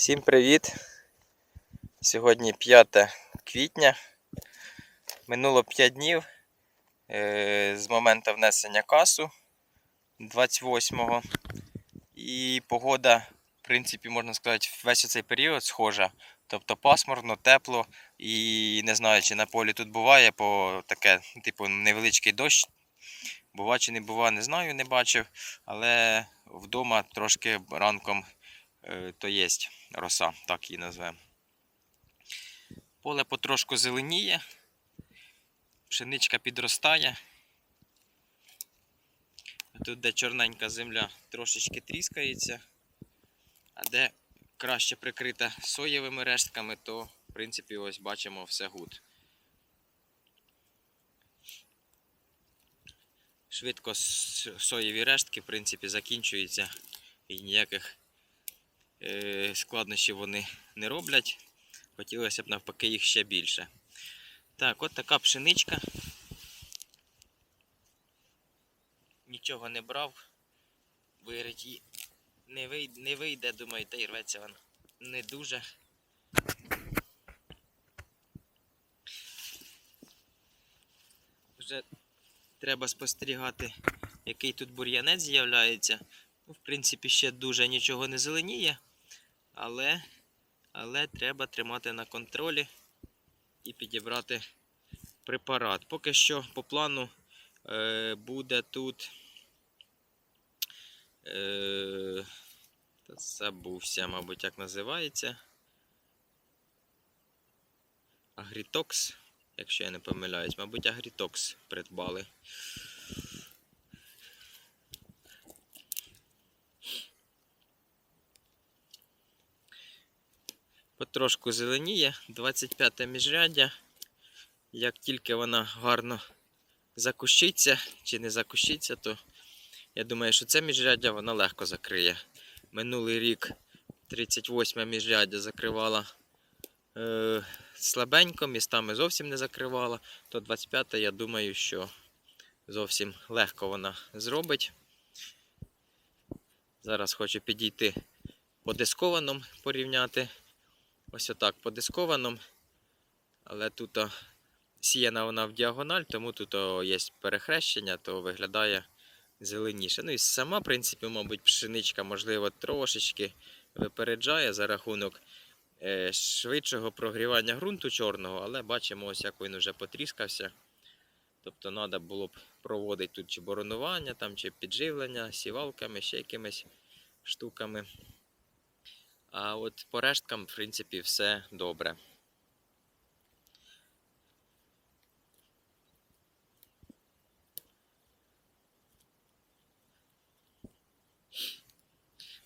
Всім привіт! Сьогодні 5 квітня. Минуло 5 днів е, з моменту внесення касу 28-го. І погода, в принципі, можна сказати, весь цей період схожа. Тобто пасмурно, тепло і не знаю, чи на полі тут буває, по таке, типу, невеличкий дощ. Бува чи не бува, не знаю, не бачив. Але вдома трошки ранком то є роса, так її назвемо. Поле потрошку зеленіє, пшеничка підростає. Тут, де чорненька земля, трошечки тріскається, а де краще прикрита соєвими рештками, то, в принципі, ось бачимо все гуд. Швидко соєві рештки, в принципі, закінчуються і ніяких е, складнощів вони не роблять. Хотілося б навпаки їх ще більше. Так, от така пшеничка. Нічого не брав. Вирить її не вийде, не вийде, думаю, та й рветься вона не дуже. Вже треба спостерігати, який тут бур'янець з'являється. Ну, в принципі, ще дуже нічого не зеленіє, але, але треба тримати на контролі і підібрати препарат. Поки що по плану е, буде тут. Е, забувся, мабуть, як називається. Агрітокс, якщо я не помиляюсь, мабуть, Агрітокс придбали. Потрошку зеленіє, 25 міжряддя. Як тільки вона гарно закущиться чи не закущиться, то я думаю, що це міжряддя вона легко закриє. Минулий рік 38 міжряддя закривала е, слабенько, містами зовсім не закривала, то 25 я думаю, що зовсім легко вона зробить. Зараз хочу підійти по дискованому порівняти. Ось отак по дискованому. Але тут сіяна вона в діагональ, тому тут є перехрещення, то виглядає зеленіше. Ну і сама, в принципі, мабуть, пшеничка, можливо, трошечки випереджає за рахунок е, швидшого прогрівання ґрунту чорного, але бачимо, ось як він вже потріскався. Тобто треба було б проводити тут чи боронування, там, чи підживлення сівалками, ще якимись штуками. А от по решткам, в принципі, все добре.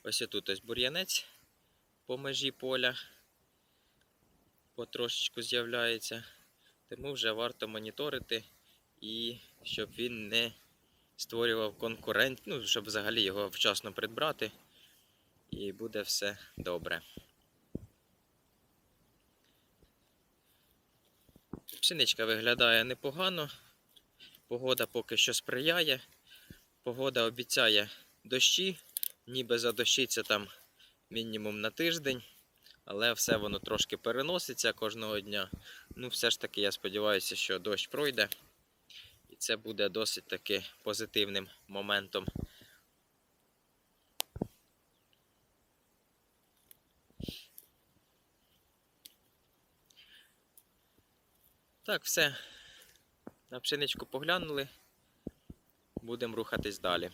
Ось тут ось бур'янець по межі поля потрошечку з'являється. Тому вже варто моніторити і щоб він не створював конкурент, ну, щоб взагалі його вчасно придбати. І буде все добре. Пшеничка виглядає непогано. Погода поки що сприяє. Погода обіцяє дощі, ніби задощиться там мінімум на тиждень, але все воно трошки переноситься кожного дня. Ну, все ж таки, я сподіваюся, що дощ пройде. І це буде досить таки позитивним моментом Так, все. На пшеничку поглянули. Будемо рухатись далі.